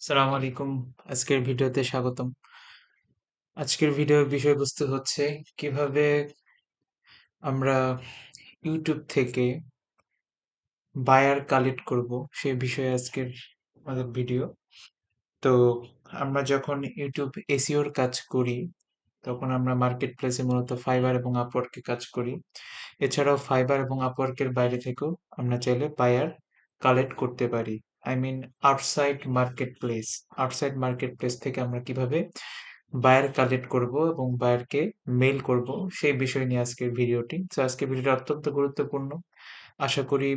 সালাম আলাইকুম। আজকের ভিডিওতে স্বাগতম। আজকের ভিডিওর বিষয়বস্তু হচ্ছে কীভাবে আমরা ইউটিউব থেকে বায়ার কালেক্ট করব সেই বিষয়ে আজকের আমাদের ভিডিও। তো আমরা যখন ইউটিউব এসিওর কাজ করি, তখন আমরা মার্কেট প্লেসে মূলত ফাইবার এবং আপওয়ার্কে কাজ করি। এছাড়াও ফাইবার এবং আপওয়ার্কের বাইরে থেকেও আমরা চাইলে বায়ার কালেক্ট করতে পারি। I mean outside marketplace outside marketplace থেকে আমরা কীভাবে বায়ার কালেক্ট করব এবং বায়ারকে মেইল করব, সেই বিষয় নিয়ে আজকের ভিডিওটি তো আজকের ভিডিওটি অত্যন্ত গুরুত্বপূর্ণ। আশা করি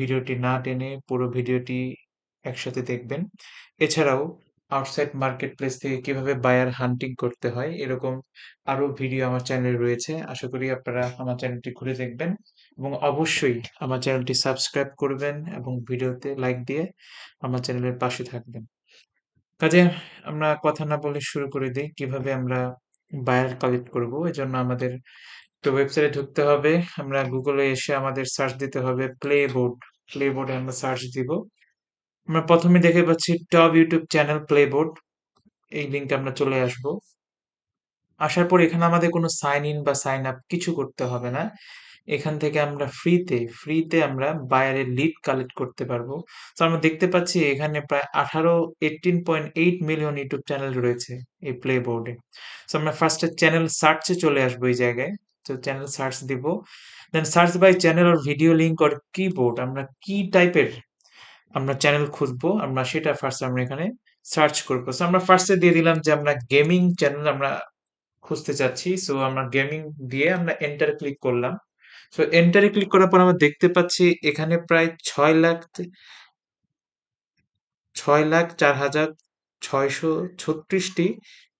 ভিডিওটি না টেনে পুরো ভিডিওটি একসাথে দেখবেন। এছাড়াও আউটসাইড মার্কেট প্লেস থেকে কীভাবে বায়ার হান্টিং করতে হয়, এরকম আরও ভিডিও আমার চ্যানেলে রয়েছে। আশা করি আপনারা আমার চ্যানেলটি ঘুরে দেখবেন। এবং অবশ্যই আমার চ্যানেলটি সাবস্ক্রাইব করবেন এবং ভিডিওতে লাইক দিয়ে আমার চ্যানেলের পাশে থাকবেন। কাজে আমরা কথা না বলে শুরু করে দিই, কীভাবে আমরা বায়ার কালেক্ট করব? এজন্য আমাদের তো ওয়েবসাইটে ঢুকতে হবে। আমরা গুগলে এসে আমাদের সার্চ দিতে হবে প্লে বোর্ড প্লে বোর্ডে আমরা সার্চ দিব। আমরা প্রথমে দেখে পাচ্ছি top YouTube channel Playboard এই লিঙ্কে আমরা চলে আসব। আসার পর এখানে আমাদের কোনো সাইন ইন বা সাইন আপ কিছু করতে হবে না। এখান থেকে আমরা ফ্রিতে ফ্রিতে আমরা বায়ারের লিড কালেক্ট করতে পারব। তো আমরা দেখতে পাচ্ছি এখানে প্রায় আঠারো eighteen point eight million YouTube channel রয়েছে এই প্লে বোর্ডে তো আমরা ফার্স্টে চ্যানেল সার্চে চলে আসব এই জায়গায়। তো চ্যানেল সার্চ দিব। Then search by channel or video link or keyboard আমরা কি টাইপের আমরা চ্যানেল খুঁজবো, আমরা সেটা ফার্স্ট আমরা এখানে সার্চ করব। সো আমরা ফার্স্টে দিয়ে দিলাম যে আমরা গেমিং চ্যানেল আমরা খুঁজতে চাচ্ছি। সো আমরা গেমিং দিয়ে আমরা এন্টার ক্লিক করলাম। সো এন্টারে ক্লিক করার পর আমরা দেখতে পাচ্ছি এখানে প্রায় ছয় লাখ ছয় লাখ চার হাজার ছয়শো ছত্রিশটি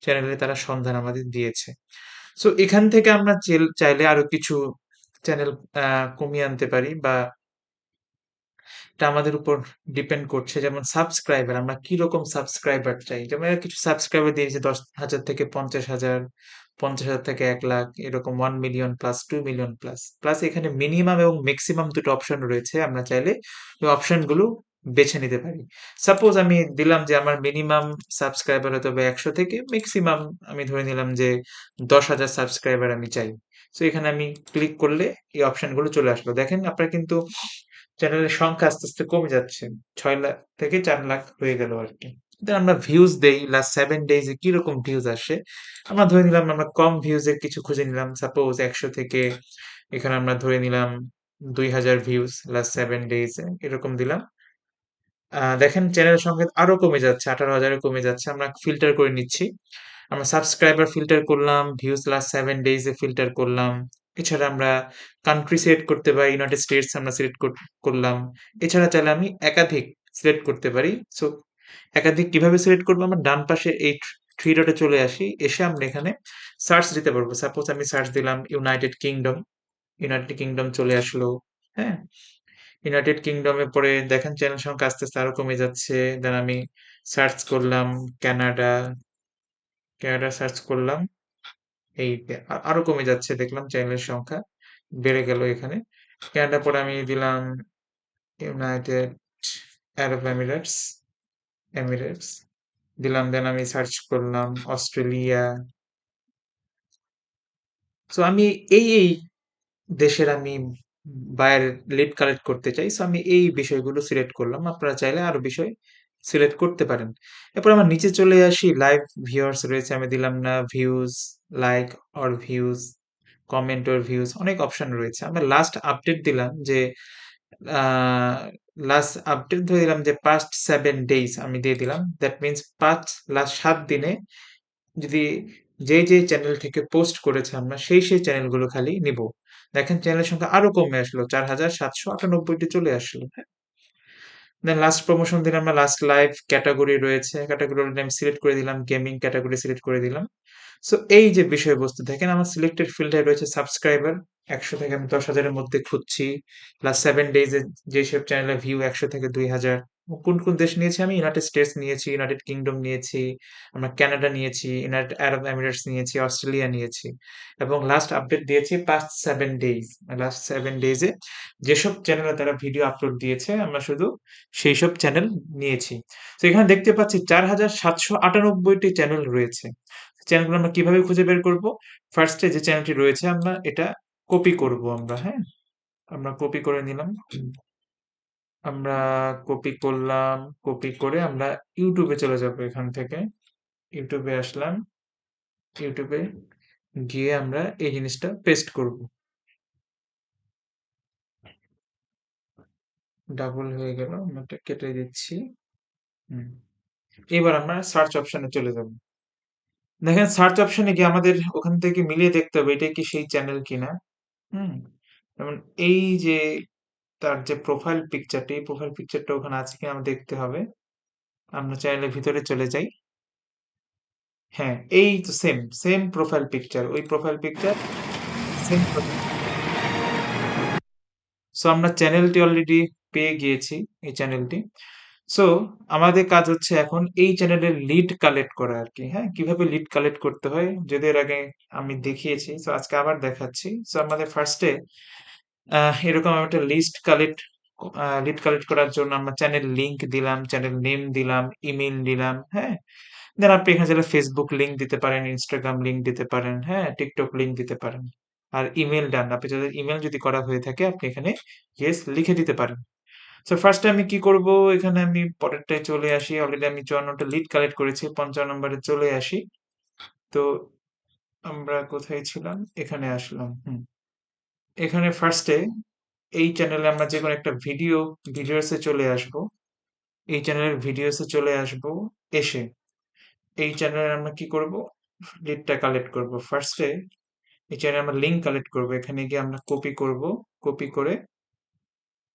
চ্যানেলে তারা সন্ধান আমাদের দিয়েছে। সো এখান থেকে আমরা চাইলে আরও কিছু চ্যানেল কমিয়ে আনতে পারি বা আমাদের উপর ডিপেন্ড করছে, যেমন সাবস্ক্রাইবার আমরা কি রকম সাবস্ক্রাইবার চাই? যেমন কিছু সাবস্ক্রাইবার দিয়েছে, দশ হাজার থেকে পঞ্চাশ হাজার পঞ্চাশ হাজার থেকে এক লাখ, এরকম one million plus two million plus plus এখানে মিনিমাম এবং ম্যাক্সিমাম দুটো অপশন রয়েছে, আমরা চাইলে ওই অপশনগুলো বেছে নিতে পারি। সাপোজ আমি দিলাম যে আমার মিনিমাম সাবস্ক্রাইবার হতে হবে একশো থেকে ম্যাক্সিমাম আমি ধরে নিলাম যে দশ হাজার সাবস্ক্রাইবার আমি চাই। তো এখানে আমি ক্লিক করলে এই অপশনগুলো চলে আসলো। দেখেন আপনারা কিন্তু চ্যানেলের সংখ্যা আস্তে আস্তে কমে যাচ্ছে। ছয় লাখ থেকে চার লাখ হয়ে গেল আর কি আমরা ভিউজ দেই লাস্ট সেভেন ডেজে কীরকম ভিউজ আসে? আমরা ধরে নিলাম, আমরা কম ভিউজের কিছু খুঁজে নিলাম। সাপোজ একশো থেকে এখানে আমরা ধরে নিলাম দুই হাজার ভিউজ লাস্ট সেভেন ডেজে এরকম দিলাম। দেখেন চ্যানেলের সংখ্যা আরও কমে যাচ্ছে, আঠারো হাজারে কমে যাচ্ছে। আমরা ফিল্টার করে নিচ্ছি। আমরা সাবস্ক্রাইবার ফিল্টার করলাম ভিউজ লাস্ট সেভেন ডেজে ফিল্টার করলাম। এছাড়া আমরা কান্ট্রি সিলেক্ট করতে পারি ইউনাইটেড স্টেটস আমরা সিলেক্ট করলাম। এছাড়া চাইলে আমি একাধিক সিলেক্ট করতে পারি। সো একাধিক কীভাবে সিলেক্ট করব? আমরা ডান পাশে এই থ্রি ডটে চলে আসি। এসে আমরা এখানে সার্চ দিতে পারব। সাপোজ আমি সার্চ দিলাম ইউনাইটেড কিংডম ইউনাইটেড কিংডম চলে আসলো। হ্যাঁ? ইউনাইটেড কিংডমে পরে দেখেন চ্যানেল সংখ্যা আস্তে আস্তে আরও কমে যাচ্ছে। দেন আমি সার্চ করলাম কানাডা ক্যানাডা সার্চ করলাম, এই আরও কমে যাচ্ছে, দেখলাম চ্যানেলের সংখ্যা বেড়ে গেল এখানে। ক্যানাডা পরে আমি দিলাম ইউনাইটেড আরব এমিরেটস এমিরেটস দিলাম দেন আমি সার্চ করলাম অস্ট্রেলিয়া। সো আমি এই এই দেশের আমি বায়ার লিড কালেক্ট করতে চাই সো আমি এই বিষয়গুলো সিলেক্ট করলাম। আপনারা চাইলে আরও বিষয় সিলেক্ট করতে পারেন। এরপর আমার নিচে চলে আসি লাইভ ভিউয়ার্স রয়েছে, আমি দিলাম না views like or views comment or views অনেক অপশন রয়েছে। আমরা লাস্ট আপডেট দিলাম যে লাস্ট আপডেট ধরে দিলাম যে পাস্ট সেভেন ডেজ আমি দিয়ে দিলাম। দ্যাট মিনস পাঁচ লাস্ট সাত দিনে যদি যে যে চ্যানেল থেকে পোস্ট করেছে আমরা, সেই সেই চ্যানেলগুলো খালি নিব। দেখেন চ্যানেলের সংখ্যা আরও কমে আসলো, চার হাজার সাতশো আটানব্বইটি চলে আসলো। হ্যাঁ দেন লাস্ট প্রমোশন দিলাম আমরা লাস্ট লাইভ ক্যাটাগরি রয়েছে। ক্যাটাগরি নাম সিলেক্ট করে দিলাম গেমিং ক্যাটাগরি সিলেক্ট করে দিলাম। সো এই যে বিষয়বস্তু, দেখেন আমার সিলেক্টেড ফিল্ডে রয়েছে সাবস্ক্রাইবার একশো থেকে আমি দশ হাজারের মধ্যে খুঁজছি। লাস্ট সেভেন ডেজে যেসব চ্যানেলের ভিউ একশো থেকে দুই হাজার। কোন কোন দেশ নিয়েছি আমি? ইউনাইটেড স্টেটস নিয়েছি ইউনাইটেড কিংডম নিয়েছি, আমরা কানাডা নিয়েছি ইউনাইটেড আরব এমিরেটস নিয়েছি অস্ট্রেলিয়া নিয়েছি। এবং লাস্ট আপডেট দিয়েছি past seven days last seven ডেজে যেসব চ্যানেলে তারা ভিডিও আপলোড দিয়েছে, আমরা শুধু সেই সব চ্যানেল নিয়েছি। তো এখানে দেখতে পাচ্ছি চার হাজার সাতশো আটানব্বইটি চ্যানেল রয়েছে। চ্যানেলগুলো আমরা কীভাবে খুঁজে বের করব? ফার্স্টে যে চ্যানেলটি রয়েছে, আমরা এটা কপি করব আমরা হ্যাঁ? আমরা কপি করে নিলাম। আমরা কপি করলাম কপি করে আমরা ইউটিউবে চলে যাব এখান থেকে। ইউটিউবে আসলাম। ইউটিউবে গিয়ে আমরা এই জিনিসটা পেস্ট করব। ডাবল হয়ে গেল, আমরা কেটে দিচ্ছি। এবার আমরা সার্চ অপশনে চলে যাব। দেখেন সার্চ অপশনে গিয়ে আমাদের ওখান থেকে মিলিয়ে দেখতে হবে এটা কি সেই চ্যানেল কিনা। হুম। যেমন এই যে তার যে প্রোফাইল পিকচারটি এই প্রোফাইল পিকচারটা ওখানে আছে কিনা আমরা দেখতে হবে। আমরা চ্যানেলের ভিতরে চলে যাই। হ্যাঁ এই তো সেম সেম প্রোফাইল পিকচার ওই প্রোফাইল পিকচার সেম সো আমরা চ্যানেলটি অলরেডি পেয়ে গিয়েছি, এই চ্যানেলটি সো আমাদের কাজ হচ্ছে এখন এই চ্যানেলের লিড কালেক্ট করা আর কি হ্যাঁ? কীভাবে লিড কালেক্ট করতে হয়? যদি এর আগে আমি দেখিয়েছি সো আজকে আবার দেখাচ্ছি। সো আমাদের ফার্স্টে এরকম একটা লিস্ট কালেক্ট লিড কালেক্ট করার জন্য আমরা চ্যানেল লিংক দিলাম চ্যানেল নেম দিলাম ইমেল দিলাম হ্যাঁ? দেন আপনি এখানে চাইলে ফেসবুক লিংক দিতে পারেন ইনস্টাগ্রাম লিংক দিতে পারেন হ্যাঁ? টিকটক লিংক দিতে পারেন। আর ইমেল ডান আপনি যাদের ইমেল যদি করা হয়ে থাকে, আপনি এখানে ইয়েস লিখে দিতে পারেন। সো ফার্স্টে আমি কি করব? এখানে আমি পরেরটায় চলে আসি। অলরেডি আমি চুয়ান্নটা লিড কালেক্ট করেছি, পঞ্চান্ন নম্বরে চলে আসি। তো, আমরা কোথায় ছিলাম? এখানে আসলাম, হুম। এখানে ফার্স্টে এই চ্যানেলে আমরা যে কোনো একটা ভিডিও ভিডিওসে চলে আসব। এই চ্যানেলের ভিডিওসে চলে আসব এসে। এই চ্যানেলে আমরা কি করব? লিডটা কালেক্ট করব। ফার্স্টে এই চ্যানেলে আমরা লিঙ্ক কালেক্ট করব। এখানে গিয়ে আমরা কপি করব। কপি করে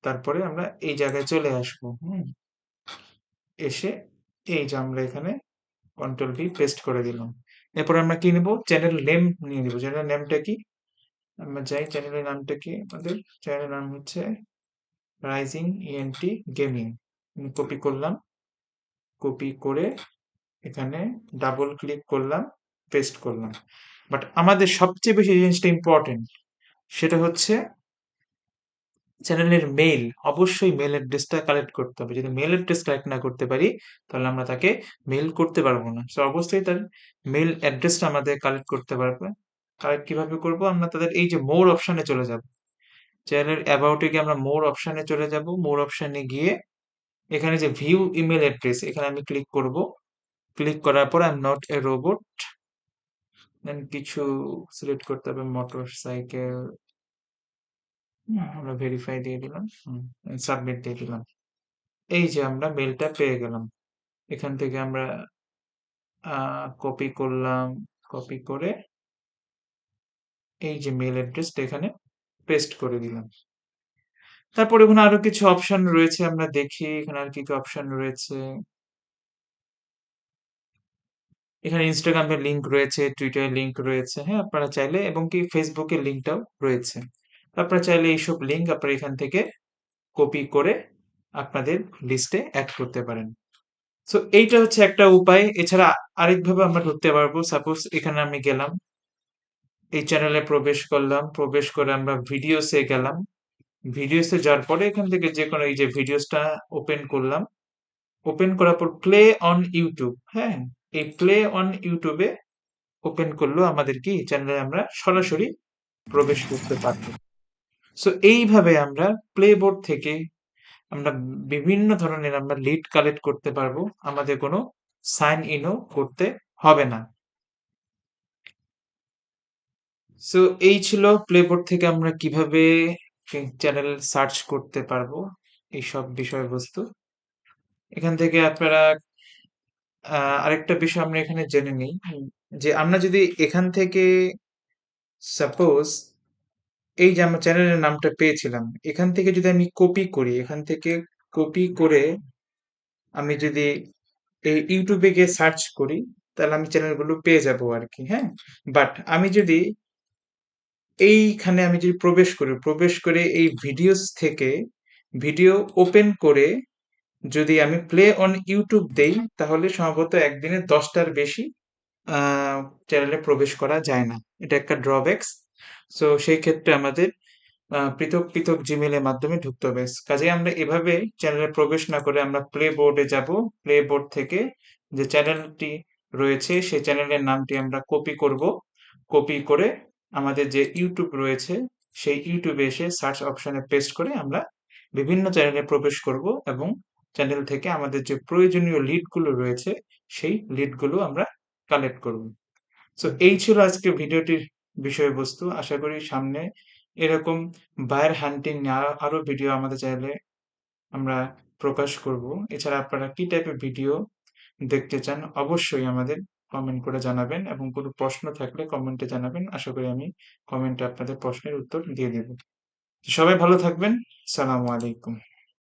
তারপরে আমরা এই জায়গায় চলে আসব। হুম। এসে এই যে আমরা এখানে কন্ট্রোল ভি পেস্ট করে দিলাম। এরপর আমরা কি নেব? চ্যানেল নেম নিয়ে নিব। চ্যানেল নেমটা কি? আমরা যাই চ্যানেলের নামটা কি আমাদের চ্যানেলের নাম হচ্ছে রাইজিং ইএনটি গেমিং কপি করলাম কপি করে এখানে ডাবল ক্লিক করলাম পেস্ট করলাম। বাট আমাদের সবচেয়ে বেশি জিনিসটা ইম্পর্টেন্ট সেটা হচ্ছে চ্যানেলের মেইল অবশ্যই মেল অ্যাড্রেসটা কালেক্ট করতে হবে। যদি মেল অ্যাড্রেস কালেক্ট না করতে পারি, তাহলে আমরা তাকে মেল করতে পারব না। সো অবশ্যই তার মেল অ্যাড্রেসটা আমাদের কালেক্ট করতে পারবে। কালেক্ট কীভাবে করব? আমরা তাদের এই যে মোর অপশনে চলে যাব। চ্যানেলের অ্যাবাউটে গিয়ে আমরা মোর অপশনে চলে যাব। মোর অপশনে গিয়ে এখানে যে ভিউ ইমেল অ্যাড্রেস এখানে আমি ক্লিক করব। ক্লিক করার পর I am not a robot then কিছু সিলেক্ট করতে হবে মোটর সাইকেল আমরা ভেরিফাই দিয়ে দিলাম। সাবমিট দিয়ে দিলাম। এই যে আমরা মেলটা পেয়ে গেলাম। এখান থেকে আমরা কপি করলাম। কপি করে এই যে মেল অ্যাড্রেসটা এখানে পেস্ট করে দিলাম। তারপর এখানে আরও কিছু অপশন রয়েছে, আমরা দেখি এখানে আর কি কি অপশন রয়েছে। এখানে ইনস্টাগ্রামের লিংক রয়েছে টুইটারের লিংক রয়েছে হ্যাঁ আপনারা চাইলে, এবং কি ফেসবুকের লিংকটাও রয়েছে। আপনারা চাইলে এইসব লিংক আপনারা এখান থেকে কপি করে আপনাদের লিস্টে অ্যাড করতে পারেন। সো এইটা হচ্ছে একটা উপায়। এছাড়া আরেকভাবে আমরা ঢুকতে পারব। সাপোজ এখানে আমি গেলাম এই চ্যানেলে প্রবেশ করলাম। প্রবেশ করে আমরা ভিডিওসে গেলাম। ভিডিওসে যাওয়ার পরে এখান থেকে যে কোনো এই যে ভিডিওসটা ওপেন করলাম। ওপেন করার পর প্লে অন ইউটিউব হ্যাঁ? এই প্লে অন ইউটিউবে ওপেন করলেও আমাদের কি? চ্যানেলে আমরা সরাসরি প্রবেশ করতে পারব। সো এইভাবে আমরা প্লে বোর্ড থেকে আমরা বিভিন্ন ধরনের আমরা লিড কালেক্ট করতে পারব। আমাদের কোনো সাইন ইনও করতে হবে না। সো এই ছিল প্লেবোর্ড থেকে আমরা কীভাবে চ্যানেল সার্চ করতে পারব এই সব বিষয়বস্তু। এখান থেকে আপনারা আরেকটা বিষয় আমরা এখানে জেনে নিই, যে আমরা যদি এখান থেকে সাপোজ এই যে আমরা চ্যানেলের নামটা পেয়েছিলাম, এখান থেকে যদি আমি কপি করি, এখান থেকে কপি করে আমি যদি এই ইউটিউবে গিয়ে সার্চ করি, তাহলে আমি চ্যানেলগুলো পেয়ে যাব আর কি হ্যাঁ? বাট আমি যদি এইখানে আমি যদি প্রবেশ করি, প্রবেশ করে এই ভিডিওস থেকে ভিডিও ওপেন করে যদি আমি প্লে অন ইউটিউব দেই, তাহলে সম্ভবত একদিনে দশটার বেশি চ্যানেলে প্রবেশ করা যায় না। এটা একটা ড্রব্যাকস সো সেই ক্ষেত্রে আমাদের পৃথক পৃথক জিমেলের মাধ্যমে ঢুকতে হবে। কাজে আমরা এভাবে চ্যানেলে প্রবেশ না করে আমরা প্লে বোর্ডে যাব। প্লে বোর্ড থেকে যে চ্যানেলটি রয়েছে, সেই চ্যানেলের নামটি আমরা কপি করব। কপি করে আমাদের যে ইউটিউব রয়েছে, সেই ইউটিউবে এসে সার্চ অপশনে পেস্ট করে আমরা বিভিন্ন চ্যানেলে প্রবেশ করব এবং চ্যানেল থেকে আমাদের যে প্রয়োজনীয় লিডগুলো রয়েছে, সেই লিডগুলো আমরা কালেক্ট করব। সো এই ছিল আজকে ভিডিওটির বিষয়বস্তু। আশা করি সামনে এরকম বায়ার হান্টিং আরও ভিডিও আমাদের চ্যানেলে আমরা প্রকাশ করব। এছাড়া আপনারা কি টাইপের ভিডিও দেখতে চান, অবশ্যই আমাদের কমেন্ট করে জানাবেন এবং কোনো প্রশ্ন থাকলে কমেন্টে জানাবেন। আশা করি আমি কমেন্টে আপনাদের প্রশ্নের উত্তর দিয়ে দেব। সবাই ভালো থাকবেন। সালামু আলাইকুম।